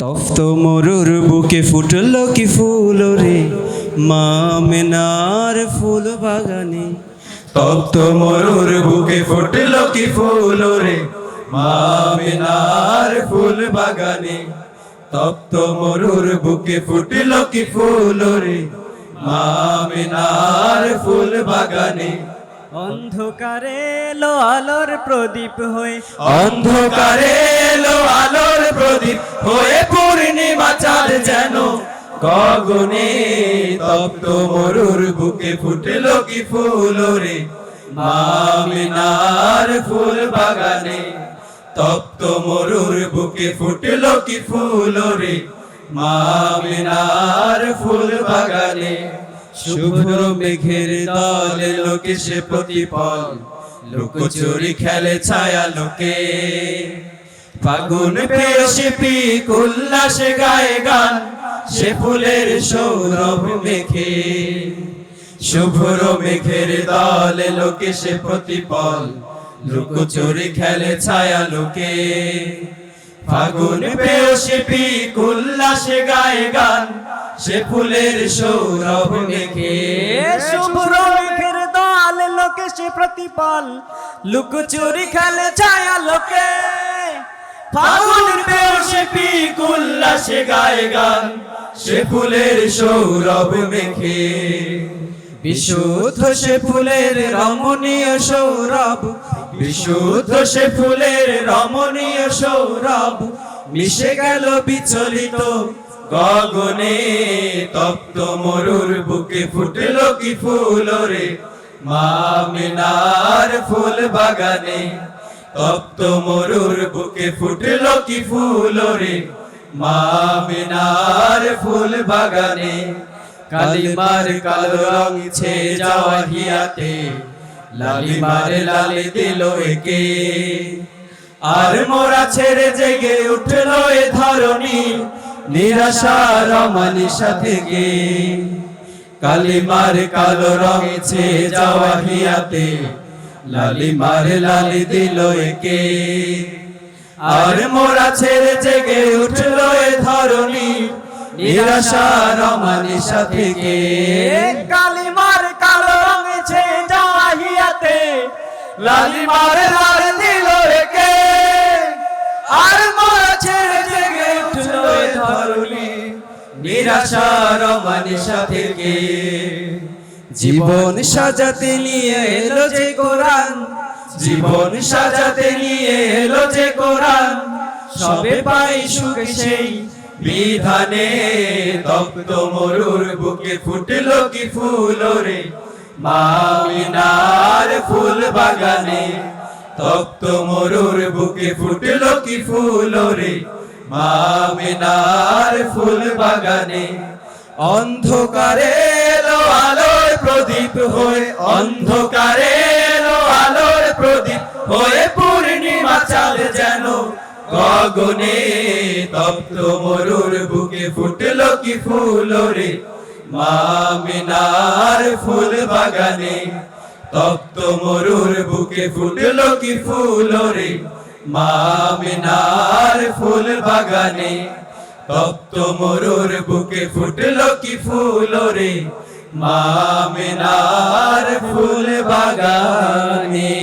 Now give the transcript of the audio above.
তপ্ত মরুর বুকে ফুটল কি ফুল রে? মামিনার ফুল বাগানে। তপ্ত মরুর বুকে ফুটল কি ফুল রে? মামিনার ফুল বাগানে। তপ্ত মরুর বুকে ফুটল কি ফুল রে? মামিনার ফুল বাগানে। অন্ধকারে এলো আলোর প্রদীপ হয়ে। অন্ধকারে এলো আলোর প্রদীপ হয়ে পূর্ণিমা চাঁদ যেন। গগনে তপ্ত মরুর বুকে ফুটল কি ফুল রে। মামিনার ফুল বাগানে তপ্ত মরুর বুকে ফুটল কি ফুল রে। মামিনার ফুল বাগানে শুভ্র মেঘের দলে লোকে সে প্রতিপল। লুকোচুরি খেলে ছায়া লোকে। ফাগুন পেশে পিক উল্লাসে গায়ে গান, সে ফুলের সৌরভ মেঘে শুভ্র মেঘের দলে লোকে সে প্রতিপল। লুকোচুরি খেলে ছায়া লোকে। ফাগুন পেশে পিক উল্লাসে গায়ে গান, সে ফুলের সৌরভ মেঘে শুভ্র মেঘের দল, লোকে সে প্রতিপাল। লুকোচুরি খেলে ছায়া লোকে। ফাগুন পেশে পিক উল্লাসে গায়ে গান, সে ফুলের সৌরভ মেঘে বিশুদ্ধ সে ফুলের রমণীয় সৌরভ বিশুদ্ধ সে ফুলের রমণীয় সৌরভ মিশে গেল বিচলিত। গগনে তপ্ত মরুর বুকে ফুটল কি ফুল রে? মামিনার ফুল বাগানে তপ্ত মরুর বুকে ফুটল কি ফুল রে? মামিনার ফুল বাগানে কালিমার কালো রং ছে যাওয়া হিয়াতে। লালিমার লালি দিল একে। আর মোরা ছেড়ে জেগে উঠল এ ধরনী নিরাশার মানিসা থেকে কালিমার কালো রং ছে যাওয়া হিয়াতে লালিমার লালি দিল একে। আর মোরা ছেড়ে জেগে উঠল এ ধরনী নিরাশার মানিসা থেকে কালিমার লালিমার লাল দিল আর ছেড়ে জেগে উঠল নিরাশার মানিসা থেকে জীবন সাজাতে নিয়ে এলো যে কোরআন, জীবন সাজাতে নিয়ে এলো যে কোরআন, সবে পাই সুখ সেই বিধানে তপ্ত মরুর বুকে ফুটলো কি ফুল রে মামিনার ফুল বাগানে, তপ্ত মরুর বুকে ফুটলো কি ফুল রে? মামিনার ফুল বাগানে অন্ধকারে আলোর প্রদীপ হয়ে অন্ধকারে আলোর প্রদীপ হয়ে পূর্ণিমা চাঁদ যেন গগনে তপ্ত মরুর বুকে ফুটলো কি ফুল রে? মামিনার ফুল বাগানে, তপ্ত মরুর বুকে ফুটলো কি ফুল রে? মামিনার ফুল বাগানে, তপ্ত মরুর বুকে ফুটলো কি ফুল রে? মামিনার ফুল বাগানে।